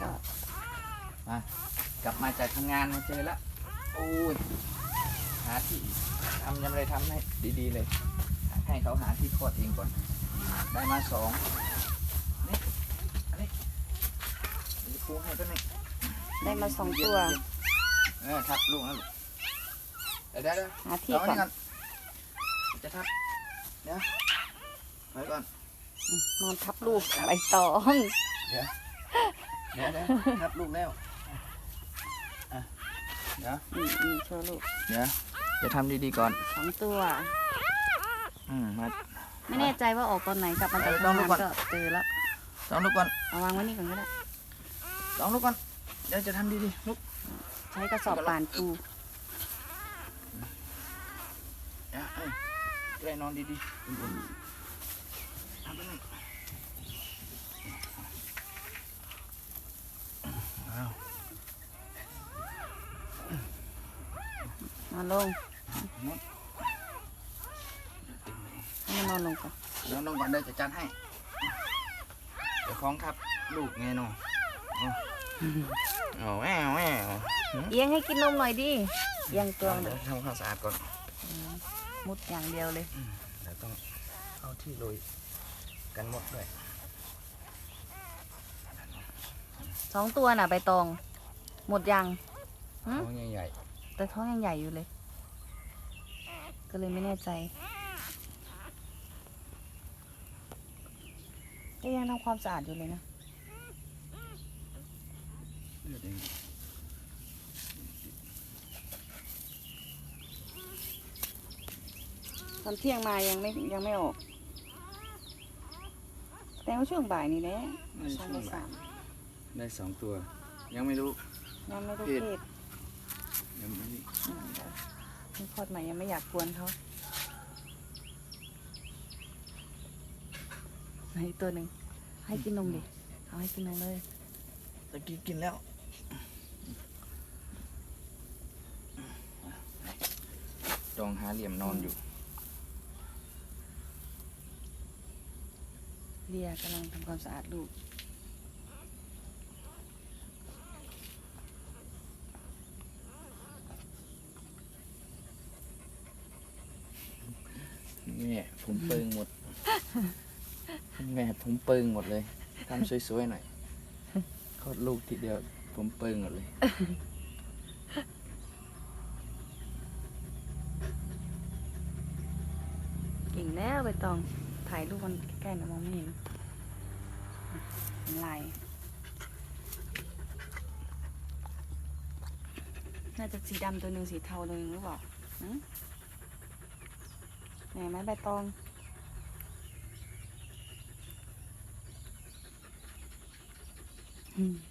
ก็มากลับมาจากทำงานมาเจอแล้วโอ้ยหาที่ทำยังไม่ได้ทำให้ดีๆเลย ให้เขาหาที่คลอดเองก่อน ได้มาสองนี่อันนี้เดี๋ยวปูให้ตัวนี้ได้มาสองตัว เออทับลูกนะลูกเดี๋ยวเดี๋ยวเดี๋ยวหาที่เอาอันก่อนนี้ก่อนจะทับเดี๋ยวไว้ก่อนอืมนอนทับลูกใบตองเดี๋ยว เดี๋ยวครับลูกแล้วอะเดี๋ยวอืมอืมโชว์ลูกเดี๋ยวจะทำดีๆก่อนสองตัว อืมมา ไม่แน่ใจว่าออกตอนไหนกลับมาจากเออต้องทำดูงานก่อน ก็เจอแล้วลองลูกก่อนเอาวางไว้นี่ก่อนก็ได้ลองลูกก่อนเดี๋ยวจะทำดีๆลูก ใช้กระสอบป่านปูเดี๋ยวเอ้ยจะได้นอนดีๆอุ่นๆทำไปหนึ่งอ้าวน อนลงให้มันนอนลงก่อนเดี๋ยวน้องก่อนเดี๋ยวจะจัดให้เดี๋ยวคล้องทับลูกไงน้องเอาแหววแหววเอียงให้กินนมหน่อยดิเอียงตัวมันเดี๋ยวทำความสะอาดก่อนมุดอย่างเดียวเลยเดี๋ยวต้องเอาที่โรยกันหมดด้วยสองตัวน่ะใบตอง หมดยังหืมท้องใหญ่ แต่ท้องยังใหญ่อยู่เลย ก็เลยไม่แน่ใจก็ยังทำความสะอาดอยู่เลยนะๆเลือดเองตอนเที่ยงมายังไม่ยังไม่ออก แต่ว่าช่วงบ่ายนี่แหละได้สองช่วในงบ่าสายมได้สองตัว ยังไม่รู้ยังไม่รู้เพเพศศ ยังไม่รู้อืมเดี๋ยวมีคลอดใหม่ยังไม่อยากกวนเขาไหนอีกตัวหนึ่งให้กินนมดิ เอาให้กินนมเลยตะกี้กินแล้วจองหาเหลี่ยมนอนอยู่เลียกำลังทำความสะอาดลูก แม่ผมเปิงหมดแม่ผมเปิงหมดเลยทำสวยๆหน่อยคลอดลูกทีเดียว ผมเปิงหมดเลยเก่งแล้วใบตองถ่ายรูปมันใกล้ๆนะมองไม่เห็นเห็นลายน่าจะสีดำตัวหนึ่งสีเทาตัวหนึ่งหรือเปล่า หืมไหนไหมใบตองอืม